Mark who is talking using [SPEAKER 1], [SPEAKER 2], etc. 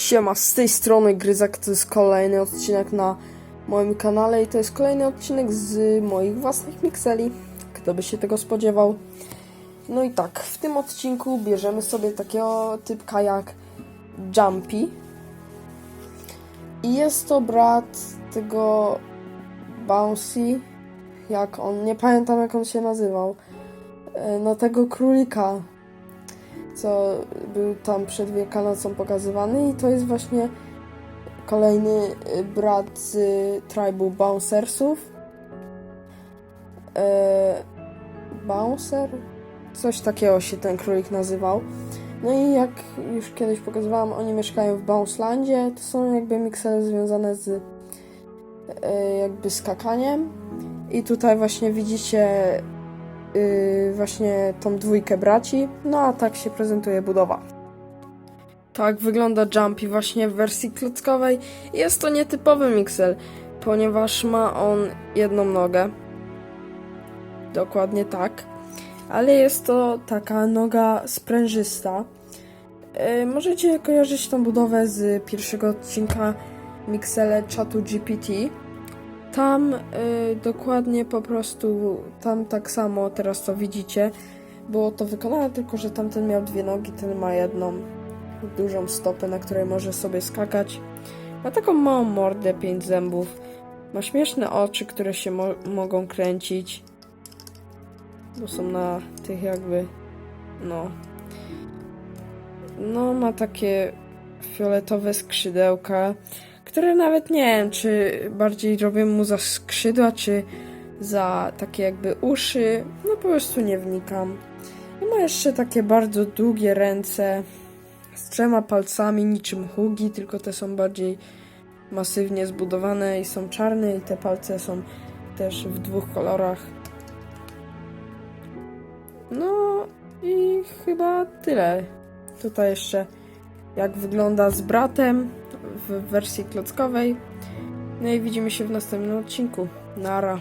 [SPEAKER 1] Siema, z tej strony Gryzak, to jest kolejny odcinek na moim kanale i to jest kolejny odcinek z moich własnych mikseli. Kto by się tego spodziewał? No i tak, w tym odcinku bierzemy sobie takiego typka jak Jumpy. I jest to brat tego Bouncy, jak on, nie pamiętam jak on się nazywał. E, No tego królika, co był tam przed Wielkanocą pokazywany i to jest właśnie kolejny y, brat z tribu Bouncersów. E, Bouncer? Coś takiego się ten królik nazywał. No i jak już kiedyś pokazywałam, oni mieszkają w Bouncelandzie. To są jakby miksele związane z e, jakby skakaniem. I tutaj właśnie widzicie yy, właśnie tą dwójkę braci. No a tak się prezentuje budowa. Tak wygląda Jumpy właśnie w wersji klockowej. Jest to nietypowy miksel, ponieważ ma on jedną nogę. Dokładnie tak. Ale jest to taka noga sprężysta. Yy, możecie kojarzyć tą budowę z pierwszego odcinka miksele czatu GPT. Tam y, dokładnie po prostu, tam tak samo, teraz to widzicie, było to wykonane, tylko że tamten miał dwie nogi, ten ma jedną dużą stopę, na której może sobie skakać. Ma taką małą mordę, pięć zębów. Ma śmieszne oczy, które się mo mogą kręcić. Bo są na tych jakby, no. No, ma takie fioletowe skrzydełka które nawet nie wiem, czy bardziej robią mu za skrzydła, czy za takie jakby uszy. No po prostu nie wnikam. I ma jeszcze takie bardzo długie ręce z trzema palcami, niczym hugi, tylko te są bardziej masywnie zbudowane i są czarne i te palce są też w dwóch kolorach. No i chyba tyle. Tutaj jeszcze jak wygląda z bratem w wersji klockowej. No i widzimy się w następnym odcinku. Nara.